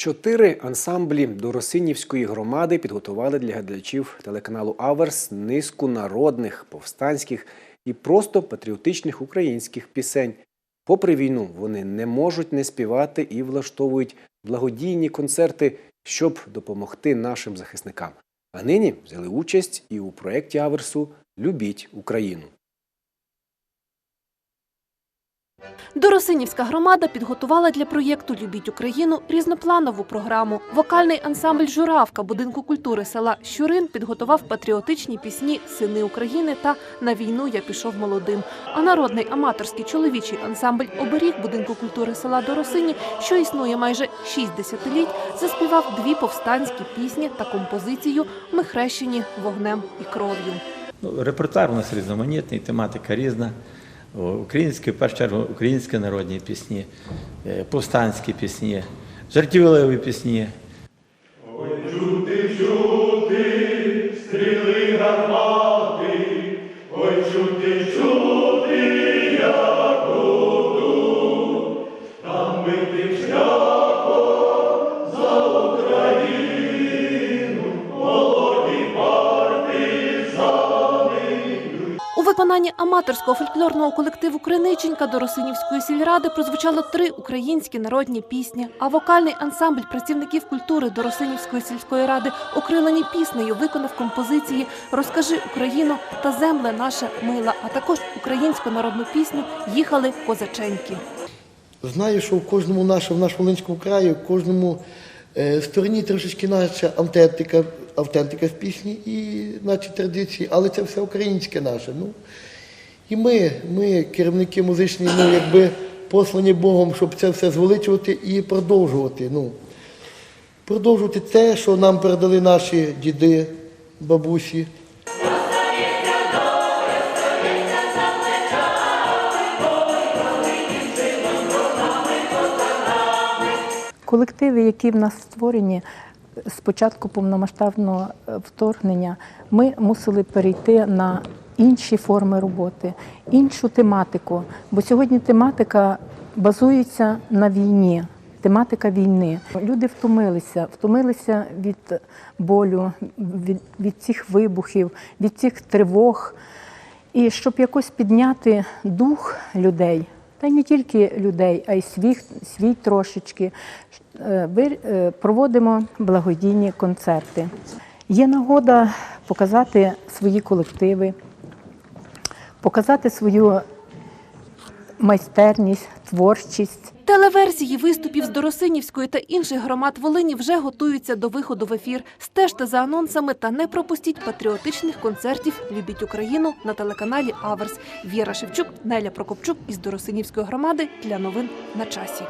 Чотири ансамблі до Росинівської громади підготували для глядачів телеканалу Аверс низку народних, повстанських і просто патріотичних українських пісень. Попри війну, вони не можуть не співати і влаштовують благодійні концерти, щоб допомогти нашим захисникам. А нині взяли участь і у проєкті Аверсу Любіть Україну. Доросинівська громада підготувала для проєкту Любіть Україну різнопланову програму. Вокальний ансамбль Журавка будинку культури села Щурин підготував патріотичні пісні Сини України та На війну я пішов молодим. А народний аматорський чоловічий ансамбль Оберіг будинку культури села Доросині, що існує майже шість десятиліть, заспівав дві повстанські пісні та композицію Ми хрещені вогнем і кров'ю. Ну, репертуар у нас різноманітний, тематика різна. Українські, в першу чергу, українські народні пісні, е, повстанські пісні, жартівливі пісні. Виконанні аматорського фольклорного колективу Криниченька до Росинівської сільради прозвучало три українські народні пісні. А вокальний ансамбль працівників культури до Росинівської сільської ради окрилені піснею виконав композиції Розкажи Україну та Земле наша мила, а також українську народну пісню Їхали козаченьки. Знаю, що в кожному нашому, в нашому Волинському краї, в кожному е, стороні трошечки наша автентика, автентика в пісні і наші традиції, але це все українське наше. Ну, і ми, ми, керівники музичні, ну, якби послані Богом, щоб це все звеличувати і продовжувати. Ну, продовжувати те, що нам передали наші діди, бабусі. Колективи, які в нас створені з початку повномасштабного е, вторгнення, ми мусили перейти на інші форми роботи, іншу тематику. Бо сьогодні тематика базується на війні. Тематика війни. Люди втомилися, втомилися від болю, від, від цих вибухів, від цих тривог. І щоб якось підняти дух людей, та й не тільки людей, а й свій, свій трошечки, е, е, проводимо благодійні концерти. Є нагода показати свої колективи, показати свою майстерність, творчість. Телеверсії виступів з Доросинівської та інших громад Волині вже готуються до виходу в ефір. Стежте за анонсами та не пропустіть патріотичних концертів Любіть Україну на телеканалі Аверс. Віра Шевчук, Неля Прокопчук із Доросинівської громади для новин на часі.